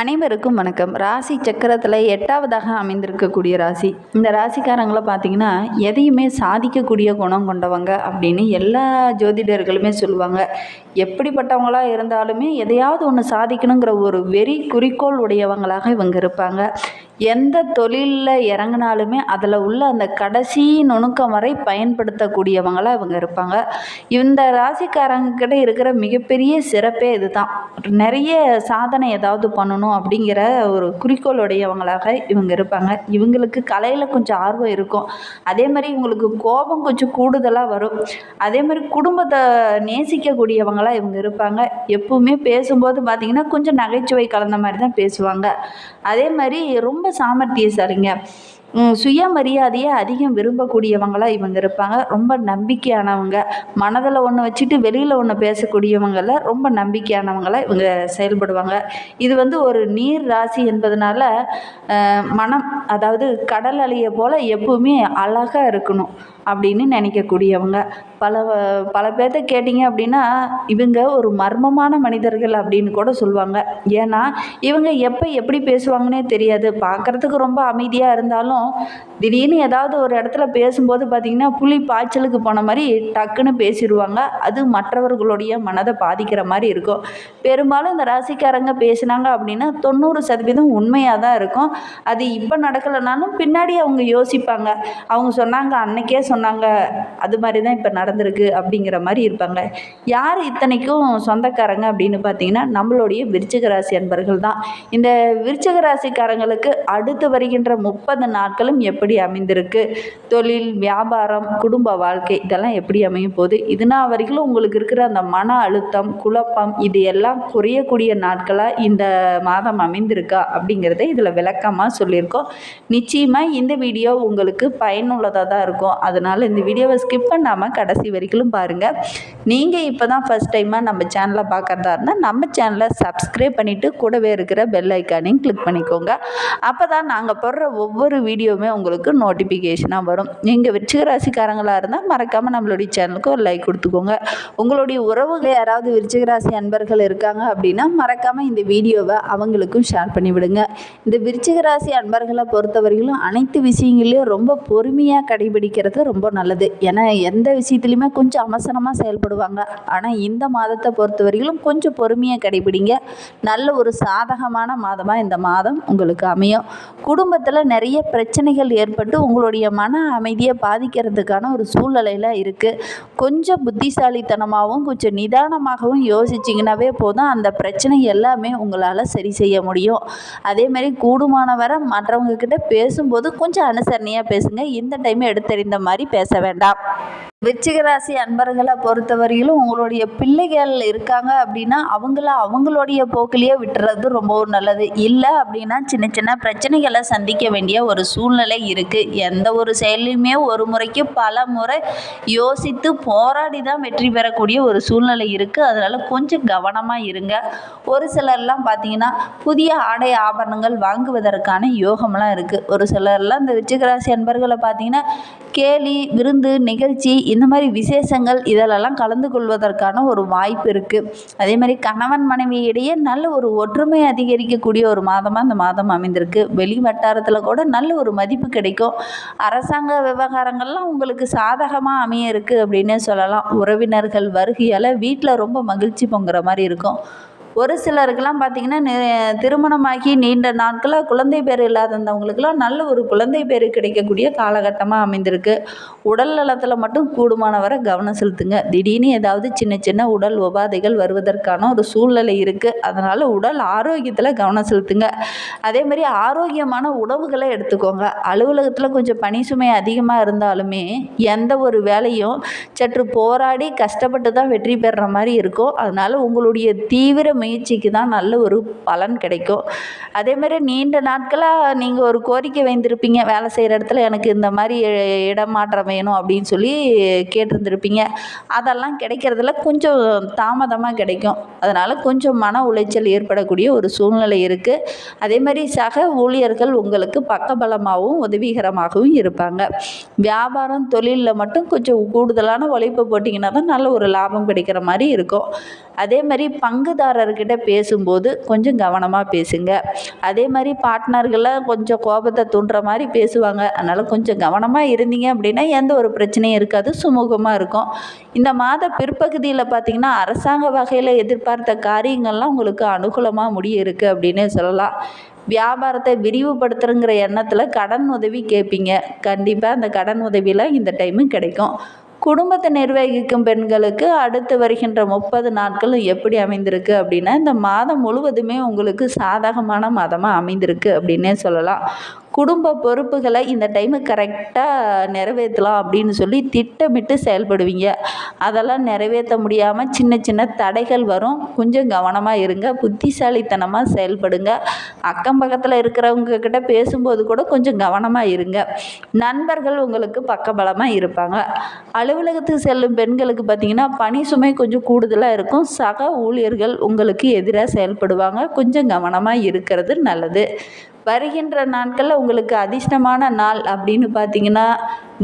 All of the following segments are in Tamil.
அனைவருக்கும் வணக்கம். ராசி சக்கரத்தில் எட்டாவதாக அமைந்திருக்கக்கூடிய ராசி. இந்த ராசிக்காரங்களை பார்த்தீங்கன்னா எதையுமே சாதிக்கக்கூடிய குணம் கொண்டவங்க அப்படின்னு எல்லா ஜோதிடர்களுமே சொல்லுவாங்க. எப்படிப்பட்டவங்களாக இருந்தாலுமே எதையாவது ஒன்று சாதிக்கணுங்கிற ஒரு வெறி குறிக்கோள் உடையவங்களாக இவங்க இருப்பாங்க. எந்த தொழிலில் இறங்கினாலுமே அதில் உள்ள அந்த கடைசி நுணுக்கம் வரை பயன்படுத்தக்கூடியவங்களாக இவங்க இருப்பாங்க. இந்த ராசிக்காரங்கக்கிட்ட இருக்கிற மிகப்பெரிய சிறப்பே இதுதான். நிறைய சாதனை ஏதாவது பண்ணணும் அப்படிங்கிற ஒரு குறிக்கோளுடையவங்களாக இவங்க இருப்பாங்க. இவங்களுக்கு கலையில் கொஞ்சம் ஆர்வம் இருக்கும். அதே மாதிரி இவங்களுக்கு கோபம் கொஞ்சம் கூடுதலாக வரும். அதே மாதிரி குடும்பத்தை நேசிக்கக்கூடியவங்களாக இவங்க இருப்பாங்க. எப்பவுமே பேசும்போது பார்த்திங்கன்னா கொஞ்சம் நகைச்சுவை கலந்த மாதிரி தான் பேசுவாங்க. அதே மாதிரி ரொம்ப சாமர்த்தியசாலிங்க சுயமரியாதையை அதிகம் விரும்பக்கூடியவங்களாக இவங்க இருப்பாங்க. ரொம்ப நம்பிக்கையானவங்க. மனதில் ஒன்று வச்சுட்டு வெளியில் ஒன்று பேசக்கூடியவங்கள ரொம்ப நம்பிக்கையானவங்களாக இவங்க செயல்படுவாங்க. இது வந்து ஒரு நீர் ராசி என்பதனால மனம் அதாவது கடல் அலையை போல் எப்பவுமே அழகாக இருக்கணும் அப்படின்னு நினைக்கக்கூடியவங்க. பல பல பேர்த்த கேட்டிங்க அப்படின்னா இவங்க ஒரு மர்மமான மனிதர்கள் அப்படின்னு கூட சொல்லுவாங்க. ஏன்னா இவங்க எப்போ எப்படி பேசுவாங்கன்னே தெரியாது. பார்க்குறதுக்கு ரொம்ப அமைதியாக இருந்தாலும் திடீர்னு ஏதாவது ஒரு இடத்துல பேசும்போது பார்த்திங்கன்னா புலி பாய்ச்சலுக்கு போன மாதிரி டக்குன்னு பேசிடுவாங்க. அது மற்றவர்களுடைய மனதை பாதிக்கிற மாதிரி இருக்கும். பெரும்பாலும் இந்த ராசிக்காரங்க பேசினாங்க அப்படின்னா தொண்ணூறு சதவீதம் உண்மையாக தான் இருக்கும். அது இப்போ நடக்கலைனாலும் பின்னாடி அவங்க யோசிப்பாங்க. அவங்க சொன்னாங்க அன்னைக்கே சொன்னாங்க அது மாதிரி தான் இப்போ நடந்திருக்கு அப்படிங்கிற மாதிரி இருப்பாங்க. யார் இத்தனைக்கும் சொந்தக்காரங்க அப்படின்னு பார்த்தீங்கன்னா நம்மளுடைய விருச்சிக ராசி அன்பர்கள் தான். இந்த விருச்சிக ராசிக்காரங்களுக்கு அடுத்து வருகின்ற முப்பது நாள் நாட்களும் எப்படி அமைந்திருக்கு? தொழில் வியாபாரம் குடும்ப வாழ்க்கை இதெல்லாம் எப்படி அமையும் போது இதுனா வரைக்கும் உங்களுக்கு இருக்கிற அந்த மன அழுத்தம் குழப்பம் இது எல்லாம் குறையக்கூடிய நாட்களாக இந்த மாதம் அமைந்திருக்கா? அப்படிங்கிறத இதில் விளக்கமாக சொல்லியிருக்கோம். நிச்சயமாக இந்த வீடியோ உங்களுக்கு பயனுள்ளதாக தான் இருக்கும். அதனால் இந்த வீடியோவை ஸ்கிப் பண்ணாமல் கடைசி வரைக்கும் பாருங்கள் நீங்கள் இப்போ தான் ஃபஸ்ட் டைமாக நம்ம சேனலை பார்க்குறதா இருந்தால் நம்ம சேனலை சப்ஸ்கிரைப் பண்ணிவிட்டு கூடவே இருக்கிற பெல் ஐக்கானையும் கிளிக் பண்ணிக்கோங்க. அப்போ தான் நாங்கள் போடுற ஒவ்வொரு வீடியோ வீடியோவுமே உங்களுக்கு நோட்டிஃபிகேஷனாக வரும். நீங்கள் விருச்சிக ராசிக்காரங்களாக இருந்தால் மறக்காமல் நம்மளுடைய சேனலுக்கு ஒரு லைக் கொடுத்துக்கோங்க. உங்களுடைய உறவுகள் யாராவது விருச்சிக ராசி அன்பர்கள் இருக்காங்க அப்படின்னா மறக்காமல் இந்த வீடியோவை அவங்களுக்கும் ஷேர் பண்ணிவிடுங்க. இந்த விருச்சிக ராசி அன்பர்களை பொறுத்தவரையிலும் அனைத்து விஷயங்களையும் ரொம்ப பொறுமையாக கடைபிடிக்கிறது ரொம்ப நல்லது. ஏன்னா எந்த விஷயத்துலையுமே கொஞ்சம் அவசரமாக செயல்படுவாங்க. ஆனால் இந்த மாதத்தை பொறுத்தவரையிலும் கொஞ்சம் பொறுமையாக கடைபிடிங்க. நல்ல ஒரு சாதகமான மாதமாக இந்த மாதம் உங்களுக்கு அமையும். குடும்பத்தில் நிறைய பிரச்சனைகள் ஏற்பட்டு உங்களுடைய மன அமைதியை பாதிக்கிறதுக்கான ஒரு சூழ்நிலையில் இருக்குது கொஞ்சம் புத்திசாலித்தனமாகவும் கொஞ்சம் நிதானமாகவும் யோசிச்சிங்கனாவே போதும். அந்த பிரச்சனை எல்லாமே உங்களால் சரி செய்ய முடியும். அதேமாதிரி கூடுமான வர மற்றவங்கக்கிட்ட பேசும்போது கொஞ்சம் அனுசரணையாக பேசுங்க. இந்த டைம் எடுத்தறிந்த மாதிரி பேச வேண்டாம். விச்சிகராசி அன்பர்களை பொறுத்தவரையிலும் உங்களுடைய பிள்ளைகள் இருக்காங்க அப்படின்னா அவங்கள அவங்களுடைய போக்கிலேயே விட்டுறது ரொம்பவும் நல்லது. இல்லை அப்படின்னா சின்ன சின்ன பிரச்சனைகளை சந்திக்க வேண்டிய ஒரு சூழ்நிலை இருக்குது எந்த ஒரு செயலையுமே ஒரு முறைக்கு பல முறை யோசித்து போராடி தான் வெற்றி பெறக்கூடிய ஒரு சூழ்நிலை இருக்குது அதனால் கொஞ்சம் கவனமாக இருங்க. ஒரு சிலர்லாம் பார்த்தீங்கன்னா புதிய ஆடை ஆபரணங்கள் வாங்குவதற்கான யோகம்லாம் இருக்குது ஒரு சிலர்லாம் இந்த விச்சிகராசி அன்பர்களை பார்த்தீங்கன்னா கேலி விருந்து நிகழ்ச்சி இந்த மாதிரி விசேஷங்கள் இதிலெல்லாம் கலந்து கொள்வதற்கான ஒரு வாய்ப்பு இருக்குது அதே மாதிரி கணவன் மனைவி இடையே நல்ல ஒரு ஒற்றுமை அதிகரிக்கக்கூடிய ஒரு மாதமாக இந்த மாதம் அமைந்திருக்கு. வெளி வட்டாரத்தில் கூட நல்ல ஒரு மதிப்பு கிடைக்கும். அரசாங்க விவகாரங்கள்லாம் உங்களுக்கு சாதகமாக அமைய இருக்குது அப்படின்னே சொல்லலாம். உறவினர்கள் வருகையால் வீட்டில் ரொம்ப மகிழ்ச்சி பொங்குற மாதிரி இருக்கும். ஒரு சிலருக்கெல்லாம் பார்த்தீங்கன்னா நி- திருமணமாகி நீண்ட நாட்களாக குழந்தை பேர் இல்லாதவங்களுக்கெல்லாம் நல்ல ஒரு குழந்தை பேர் கிடைக்கக்கூடிய காலகட்டமாக அமைந்திருக்கு. உடல் நலத்தில் மட்டும் கூடுமான வரை கவனம் செலுத்துங்க. திடீர்னு ஏதாவது சின்ன சின்ன உடல் உபாதைகள் வருவதற்கான ஒரு சூழ்நிலை இருக்குது அதனால் உடல் ஆரோக்கியத்தில் கவனம் செலுத்துங்க. அதே மாதிரி ஆரோக்கியமான உணவுகளை எடுத்துக்கோங்க. அலுவலகத்தில் கொஞ்சம் பணி சுமை அதிகமாக இருந்தாலுமே எந்த ஒரு வேலையும் சற்று போராடி கஷ்டப்பட்டு தான் வெற்றி பெறுற மாதிரி இருக்கும். அதனால் உங்களுடைய தீவிர முயற்சிக்கு தான் நல்ல ஒரு பலன் கிடைக்கும். அதே மாதிரி நீண்ட நாட்களாக நீங்கள் ஒரு கோரிக்கை வைந்திருப்பீங்க வேலை செய்கிற இடத்துல எனக்கு இந்த மாதிரி இடம் இடமாற்றம் வேணும் அப்படின்னு சொல்லி கேட்டிருந்திருப்பீங்க. அதெல்லாம் கிடைக்கிறதுல கொஞ்சம் தாமதமாக கிடைக்கும். அதனால் கொஞ்சம் மன உளைச்சல் ஏற்படக்கூடிய ஒரு சூழ்நிலை இருக்குது அதே மாதிரி சக ஊழியர்கள் உங்களுக்கு பக்கபலமாகவும் உதவிகரமாகவும் இருப்பாங்க. வியாபாரம் தொழிலில் மட்டும் கொஞ்சம் கூடுதலான உழைப்பு போட்டிங்கன்னா தான் நல்ல ஒரு லாபம் கிடைக்கிற மாதிரி இருக்கும். அதே மாதிரி பங்குதாரர்கிட்ட பேசும்போது கொஞ்சம் கவனமாக பேசுங்க. அதே மாதிரி பார்ட்னர்களை கொஞ்சம் கோபத்தை தூண்டுற மாதிரி பேசுவாங்க. அதனால் கொஞ்சம் கவனமாக இருந்தீங்க அப்படின்னா எந்த ஒரு பிரச்சனையும் இருக்காது சுமூகமாக இருக்கும். இந்த மாத பிற்பகுதியில் பார்த்திங்கன்னா அரசாங்க வகையில் எதிர்பார்த்த காரியங்கள்லாம் உங்களுக்கு அனுகூலமாக முடிய இருக்குது அப்படின்னு சொல்லலாம். வியாபாரத்தை விரிவுபடுத்துறங்கிற எண்ணத்தில் கடன் உதவி கேட்பீங்க. கண்டிப்பாக அந்த கடன் உதவியெலாம் இந்த டைமு கிடைக்கும். குடும்பத்தை நிர்வகிக்கும் பெண்களுக்கு அடுத்து வருகின்ற முப்பது நாட்களும் எப்படி அமைந்திருக்கு அப்படின்னா இந்த மாதம் முழுவதுமே உங்களுக்கு சாதகமான மாதமாக அமைந்திருக்கு அப்படின்னே சொல்லலாம். குடும்ப பொறுப்புகளை இந்த டைமு கரெக்டாக நிறைவேற்றலாம் அப்படின்னு சொல்லி திட்டமிட்டு செயல்படுவீங்க. அதெல்லாம் நிறைவேற்ற முடியாமல் சின்ன சின்ன தடைகள் வரும். கொஞ்சம் கவனமாக இருங்க. புத்திசாலித்தனமாக செயல்படுங்க. அக்கம் பக்கத்தில் இருக்கிறவங்க கிட்ட பேசும்போது கூட கொஞ்சம் கவனமாக இருங்க. நண்பர்கள் உங்களுக்கு பக்கபலமாக இருப்பாங்க. அலுவலகத்துக்கு செல்லும் பெண்களுக்கு பார்த்திங்கன்னா பணி சுமை கொஞ்சம் கூடுதலாக இருக்கும். சக ஊழியர்கள் உங்களுக்கு எதிராக செயல்படுவாங்க. கொஞ்சம் கவனமாக இருக்கிறது நல்லது. வருகின்ற நாட்களில் உங்களுக்கு அதிர்ஷ்டமான நாள் அப்படின்னு பார்த்தீங்கன்னா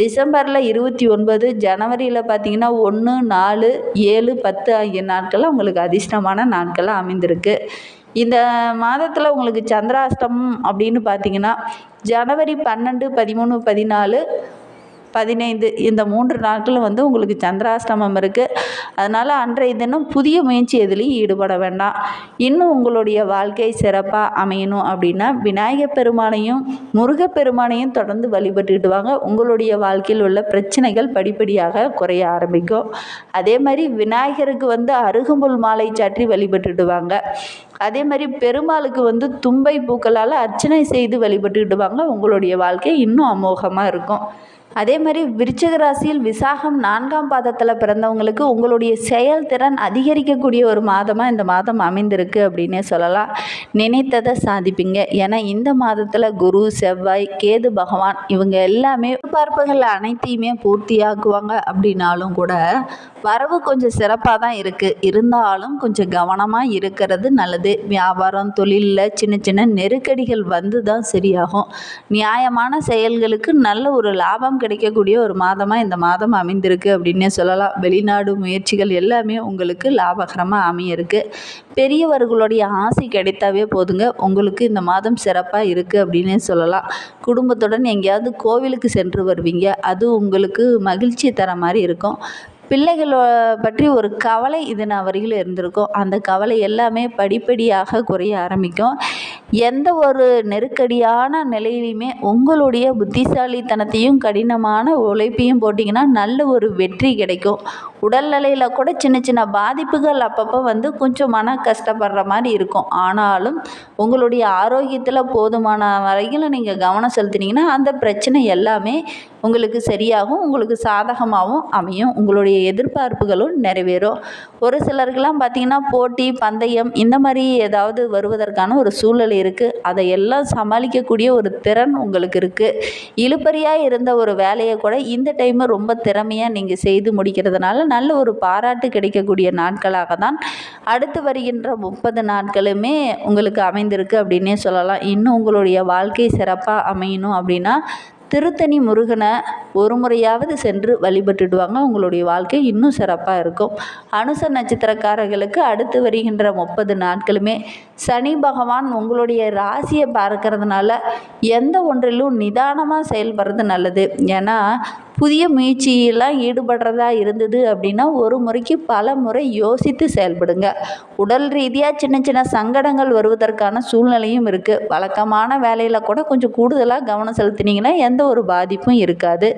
டிசம்பரில் இருபத்தி ஒன்பது ஜனவரியில் பார்த்தீங்கன்னா ஒன்று நாலு ஏழு பத்து ஆகிய நாட்களில் உங்களுக்கு அதிர்ஷ்டமான நாட்களாக அமைந்திருக்கு. இந்த மாதத்தில் உங்களுக்கு சந்திராஷ்டமம் அப்படின்னு பார்த்தீங்கன்னா ஜனவரி பன்னெண்டு பதிமூணு பதினாலு பதினைந்து இந்த மூன்று நாட்களும் வந்து உங்களுக்கு சந்திராஷ்டமம் இருக்குது அதனால் அன்றைய தினம் புதிய முயற்சி எதுலேயும் ஈடுபட வேண்டாம். இன்னும் உங்களுடைய வாழ்க்கை சிறப்பாக அமையணும் அப்படின்னா விநாயகப் பெருமானையும் முருகப்பெருமானையும் தொடர்ந்து வழிபட்டுக்கிட்டு வாங்க. உங்களுடைய வாழ்க்கையில் உள்ள பிரச்சனைகள் படிப்படியாக குறைய ஆரம்பிக்கும். அதே மாதிரி விநாயகருக்கு வந்து அருகம்புல் மாலை சாற்றி வழிபட்டுட்டு வாங்க. அதே மாதிரி பெருமாளுக்கு வந்து தும்பை பூக்களால் அர்ச்சனை செய்து வழிபட்டுக்கிட்டு வாங்க. உங்களுடைய வாழ்க்கை இன்னும் அமோகமாக இருக்கும். அதே மாதிரி விருச்சக ராசியில் விசாகம் நான்காம் பாதத்தில் பிறந்தவங்களுக்கு உங்களுடைய செயல்திறன் அதிகரிக்கக்கூடிய ஒரு மாதமாக இந்த மாதம் அமைந்திருக்கு அப்படின்னே சொல்லலாம். நினைத்ததை சாதிப்பீங்க. ஏன்னா இந்த மாதத்தில் குரு செவ்வாய் கேது பகவான் இவங்க எல்லாமே எதிர்பார்ப்புகள் அனைத்தையுமே பூர்த்தியாக்குவாங்க அப்படின்னாலும் கூட வரவு கொஞ்சம் சிறப்பாக தான் இருக்குது இருந்தாலும் கொஞ்சம் கவனமாக இருக்கிறது நல்லது. வியாபாரம் தொழிலில் சின்ன சின்ன நெருக்கடிகள் வந்து தான் சரியாகும். நியாயமான செயல்களுக்கு நல்ல ஒரு லாபம் கிடைக்கக்கூடிய ஒரு மாதமாக இந்த மாதம் அமைந்திருக்கு அப்படின்னே சொல்லலாம். வெளிநாடு முயற்சிகள் எல்லாமே உங்களுக்கு லாபகரமாக அமையிருக்கு. பெரியவர்களுடைய ஆசை கிடைத்தாவே போதுங்க. உங்களுக்கு இந்த மாதம் சிறப்பாக இருக்குது அப்படின்னே சொல்லலாம். குடும்பத்துடன் எங்கேயாவது கோவிலுக்கு சென்று வருவீங்க. அது உங்களுக்கு மகிழ்ச்சி தர மாதிரி இருக்கும். பிள்ளைகளை பற்றி ஒரு கவலை இது நான் வரையில் இருந்திருக்கும். அந்த கவலை எல்லாமே படிப்படியாக குறைய ஆரம்பிக்கும். எந்த ஒரு நெருக்கடியான நிலையிலையுமே உங்களுடைய புத்திசாலித்தனத்தையும் கடினமான உழைப்பையும் போட்டிங்கன்னா நல்ல ஒரு வெற்றி கிடைக்கும். உடல்நிலையில் கூட சின்ன சின்ன பாதிப்புகள் அப்பப்போ வந்து கொஞ்சம் மன கஷ்டப்படுற மாதிரி இருக்கும். ஆனாலும் உங்களுடைய ஆரோக்கியத்தில் போதுமான வரையில் நீங்கள் கவனம் செலுத்தினீங்கன்னா அந்த பிரச்சனை எல்லாமே உங்களுக்கு சரியாகும் உங்களுக்கு சாதகமாகவும் அமையும். உங்களுடைய எதிர்பார்ப்புகளும் நிறைவேறும். ஒரு சிலருக்கெல்லாம் பார்த்திங்கன்னா போட்டி பந்தயம் இந்த மாதிரி ஏதாவது வருவதற்கான ஒரு சூழல் இருக்குது அதை எல்லாம் சமாளிக்கக்கூடிய ஒரு திறன் உங்களுக்கு இருக்குது இழுப்பறியாக இருந்த ஒரு வேலையை கூட இந்த டைமு ரொம்ப திறமையாக நீங்கள் செய்து முடிக்கிறதுனால நல்ல ஒரு பாராட்டு கிடைக்கக்கூடிய நாட்களாக தான் அடுத்து வருகின்ற முப்பது நாட்களுமே உங்களுக்கு அமைந்திருக்கு அப்படின்னே சொல்லலாம். இன்னும் உங்களுடைய வாழ்க்கை சிறப்பாக அமையணும் அப்படின்னா திருத்தணி முருகனை ஒரு முறையாவது சென்று வழிபட்டுடுவாங்க. உங்களுடைய வாழ்க்கை இன்னும் சிறப்பாக இருக்கும். அனுச நட்சத்திரக்காரர்களுக்கு அடுத்து வருகின்ற முப்பது நாட்களுமே சனி பகவான் உங்களுடைய ராசியை பார்க்கறதுனால எந்த ஒன்றிலும் நிதானமாக செயல்படுறது நல்லது. ஏன்னா புதிய முயற்சியெல்லாம் ஈடுபடுறதா இருந்தது அப்படின்னா ஒரு முறைக்கு பல முறை யோசித்து செயல்படுங்க. உடல் ரீதியாக சின்ன சின்ன சங்கடங்கள் வருவதற்கான சூழ்நிலையும் இருக்குது வழக்கமான வேலையில் கூட கொஞ்சம் கூடுதலாக கவனம் செலுத்தினீங்கன்னா எந்த ஒரு பாதிப்பும் இருக்காது.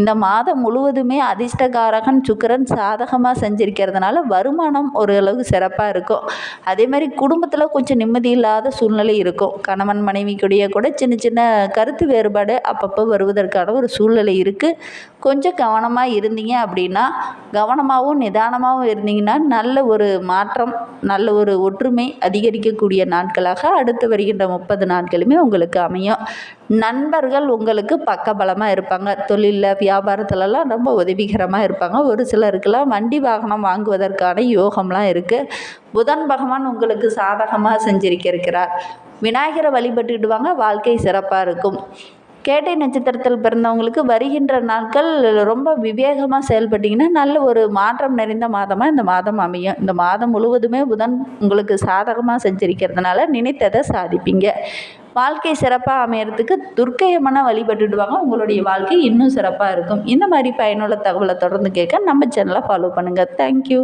இந்த மாதம் முழுவதுமே அதிர்ஷ்டகாரகன் சுக்கரன் சாதகமாக செஞ்சிருக்கிறதுனால வருமானம் ஓரளவு சிறப்பாக இருக்கும். அதே மாதிரி குடும்பத்தில் கொஞ்சம் நிம்மதி இல்லாத சூழ்நிலை இருக்கும். கணவன் மனைவிக்குடைய கூட சின்ன சின்ன கருத்து வேறுபாடு அப்பப்போ வருவதற்கான ஒரு சூழ்நிலை இருக்குது கொஞ்சம் கவனமாக இருந்தீங்க அப்படின்னா கவனமாகவும் நிதானமாகவும் இருந்தீங்கன்னா நல்ல ஒரு மாற்றம் நல்ல ஒரு ஒற்றுமை அதிகரிக்கக்கூடிய நாட்களாக அடுத்து வருகின்ற முப்பது நாட்களுமே உங்களுக்கு அமையும். நண்பர்கள் உங்களுக்கு பக்கபலமாக இருப்பாங்க. தொழிலில் வியாபாரத்துலலாம் ரொம்ப உதவிகரமாக இருப்பாங்க. ஒரு சிலருக்கெல்லாம் வண்டி வாகனம் வாங்குவதற்கான யோகம்லாம் இருக்குது புதன் பகவான் உங்களுக்கு சாதகமாக செஞ்சிருக்கிறார் விநாயகரை வழிபட்டுக்கிட்டு வாங்க. வாழ்க்கை சிறப்பாக இருக்கும். கேட்டை நட்சத்திரத்தில் பிறந்தவங்களுக்கு வருகின்ற நாட்கள் ரொம்ப விவேகமாக செயல்பட்டிங்கன்னா நல்ல ஒரு மாற்றம் நிறைந்த மாதமாக இந்த மாதம் அமையும். இந்த மாதம் முழுவதுமே புதன் உங்களுக்கு சாதகமாக செஞ்சிருக்கிறதுனால நினைத்ததை சாதிப்பீங்க. வாழ்க்கை சிறப்பாக அமையறதுக்கு துர்க்கையம்மனை வழிபட்டுடுவாங்க. உங்களுடைய வாழ்க்கை இன்னும் சிறப்பாக இருக்கும். இந்த மாதிரி பயனுள்ள தகவலை தொடர்ந்து கேட்க நம்ம சேனலை ஃபாலோ பண்ணுங்கள் தேங்க்யூ